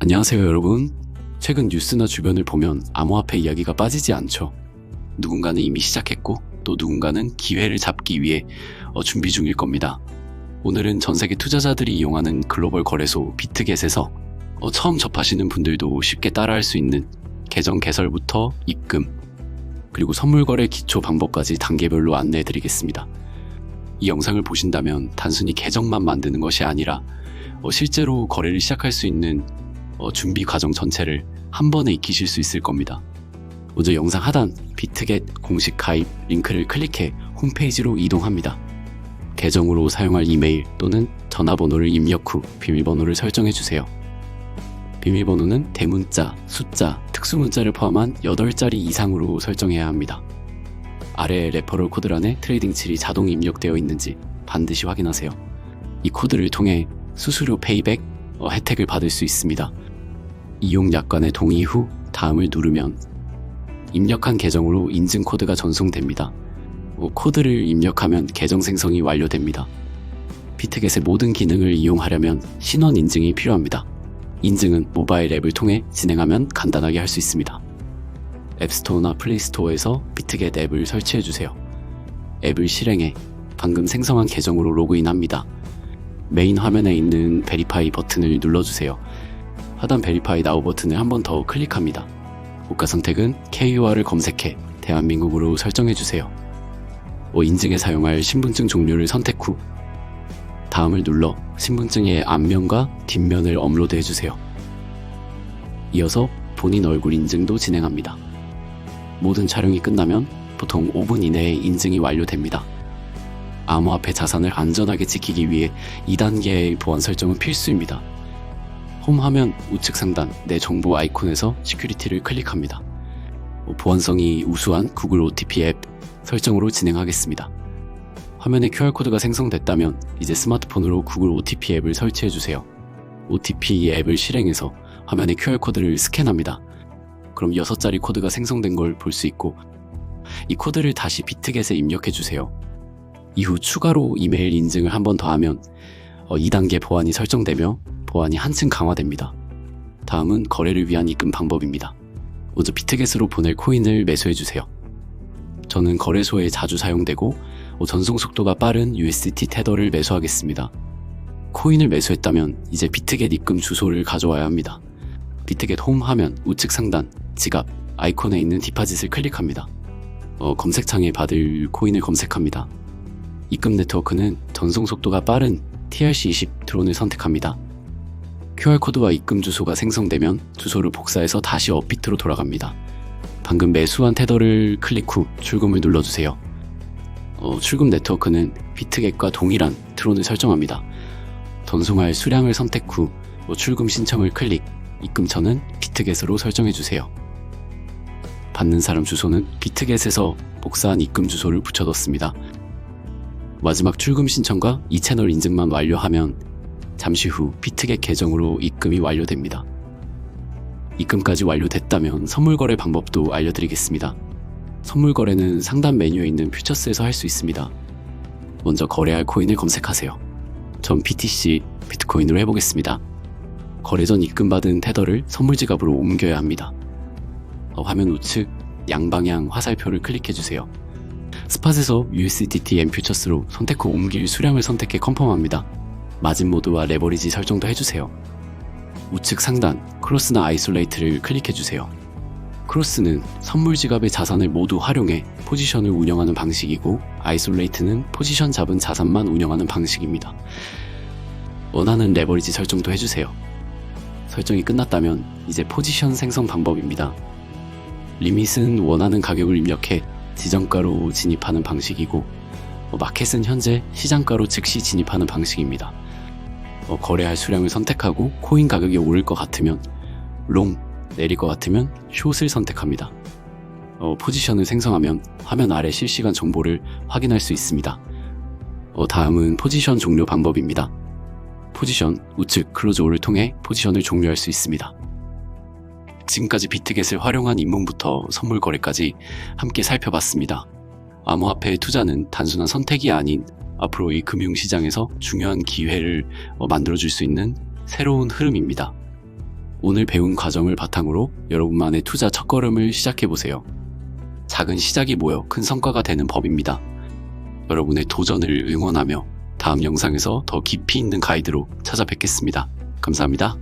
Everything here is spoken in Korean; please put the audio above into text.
안녕하세요 여러분. 최근 뉴스나 주변을 보면 암호화폐 이야기가 빠지지 않죠. 누군가는 이미 시작했고 또 누군가는 기회를 잡기 위해 어, 준비 중일 겁니다. 오늘은 전 세계 투자자들이 이용하는 글로벌 거래소 비트겟에서 어, 처음 접하시는 분들도 쉽게 따라할 수 있는 계정 개설부터 입금 그리고 선물 거래 기초 방법까지 단계별로 안내해 드리겠습니다. 이 영상을 보신다면 단순히 계정만 만드는 것이 아니라 어, 실제로 거래를 시작할 수 있는 어, 준비 과정 전체를 한 번에 익히실 수 있을 겁니다. 먼저 영상 하단 비트겟 공식 가입 링크를 클릭해 홈페이지로 이동합니다. 계정으로 사용할 이메일 또는 전화번호를 입력 후 비밀번호를 설정해 주세요. 비밀번호는 대문자, 숫자, 특수문자를 포함한 8자리 이상으로 설정해야 합니다. 아래 레퍼럴 코드란에 트레이딩 칠이 자동 입력되어 있는지 반드시 확인하세요. 이 코드를 통해 수수료 페이백 어, 혜택을 받을 수 있습니다. 이용 약관의 동의 후 다음을 누르면 입력한 계정으로 인증 코드가 전송됩니다. 어, 코드를 입력하면 계정 생성이 완료됩니다. 비트겟의 모든 기능을 이용하려면 신원 인증이 필요합니다. 인증은 모바일 앱을 통해 진행하면 간단하게 할 수 있습니다. 앱스토어나 플레이스토어에서 비트겟 앱을 설치해 주세요. 앱을 실행해 방금 생성한 계정으로 로그인합니다. 메인 화면에 있는 베리파이 버튼을 눌러주세요. 하단 베리파이 나우 버튼을 한 번 더 클릭합니다. 국가 선택은 KUR을 검색해 대한민국으로 설정해 주세요. 어, 인증에 사용할 신분증 종류를 선택 후 다음을 눌러 신분증의 앞면과 뒷면을 업로드 해 주세요. 이어서 본인 얼굴 인증도 진행합니다. 모든 촬영이 끝나면 보통 5분 이내에 인증이 완료됩니다. 암호화폐 자산을 안전하게 지키기 위해 2단계의 보안 설정은 필수입니다. 홈 화면 우측 상단 내 정보 아이콘에서 시큐리티를 클릭합니다. 보안성이 우수한 구글 OTP 앱 설정으로 진행하겠습니다. 화면에 QR코드가 생성됐다면 이제 스마트폰으로 구글 OTP 앱을 설치해 주세요. OTP 앱을 실행해서 화면에 QR코드를 스캔합니다. 그럼 6자리 코드가 생성된 걸 볼 수 있고 이 코드를 다시 비트겟에 입력해 주세요. 이후 추가로 이메일 인증을 한 번 더 하면 2단계 보안이 설정되며 보안이 한층 강화됩니다. 다음은 거래를 위한 입금 방법입니다. 먼저 비트겟으로 보낼 코인을 매수해 주세요. 저는 거래소에 자주 사용되고 전송 속도가 빠른 USDT 테더를 매수하겠습니다. 코인을 매수했다면 이제 비트겟 입금 주소를 가져와야 합니다. 비트겟 홈 화면 우측 상단 지갑 아이콘에 있는 디파짓을 클릭합니다. 어, 검색창에 받을 코인을 검색합니다. 입금 네트워크는 전송 속도가 빠른 TRC20 드론을 선택합니다. QR코드와 입금 주소가 생성되면 주소를 복사해서 다시 업비트로 돌아갑니다. 방금 매수한 테더를 클릭 후 출금을 눌러주세요. 어, 출금 네트워크는 비트겟과 동일한 드론을 설정합니다. 전송할 수량을 선택 후 어, 출금 신청을 클릭, 입금처는 비트겟으로 설정해주세요. 받는 사람 주소는 비트겟에서 복사한 입금 주소를 붙여뒀습니다. 마지막 출금 신청과 이 채널 인증만 완료하면 잠시 후 비트겟 계정으로 입금이 완료됩니다. 입금까지 완료됐다면 선물 거래 방법도 알려드리겠습니다. 선물 거래는 상단 메뉴에 있는 퓨처스에서 할 수 있습니다. 먼저 거래할 코인을 검색하세요. 전 BTC 비트코인으로 해보겠습니다. 거래 전 입금받은 테더를 선물 지갑으로 옮겨야 합니다. 어, 화면 우측 양방향 화살표를 클릭해주세요. 스팟에서 USDT M 퓨처스로 선택 후 옮길 수량을 선택해 컨펌합니다. 마진 모드와 레버리지 설정도 해주세요. 우측 상단 크로스나 아이솔레이트를 클릭해주세요. 크로스는 선물 지갑의 자산을 모두 활용해 포지션을 운영하는 방식이고 아이솔레이트는 포지션 잡은 자산만 운영하는 방식입니다. 원하는 레버리지 설정도 해주세요. 설정이 끝났다면 이제 포지션 생성 방법입니다. 리밋은 원하는 가격을 입력해 지정가로 진입하는 방식이고 어, 마켓은 현재 시장가로 즉시 진입하는 방식입니다. 어, 거래할 수량을 선택하고 코인 가격이 오를 것 같으면 롱, 내릴 것 같으면 숏을 선택합니다. 어, 포지션을 생성하면 화면 아래 실시간 정보를 확인할 수 있습니다. 어, 다음은 포지션 종료 방법입니다. 포지션 우측 클로즈오를 통해 포지션을 종료할 수 있습니다. 지금까지 비트겟을 활용한 입문부터 선물 거래까지 함께 살펴봤습니다. 암호화폐의 투자는 단순한 선택이 아닌 앞으로 이 금융시장에서 중요한 기회를 어, 만들어줄 수 있는 새로운 흐름입니다. 오늘 배운 과정을 바탕으로 여러분만의 투자 첫걸음을 시작해보세요. 작은 시작이 모여 큰 성과가 되는 법입니다. 여러분의 도전을 응원하며 다음 영상에서 더 깊이 있는 가이드로 찾아뵙겠습니다. 감사합니다.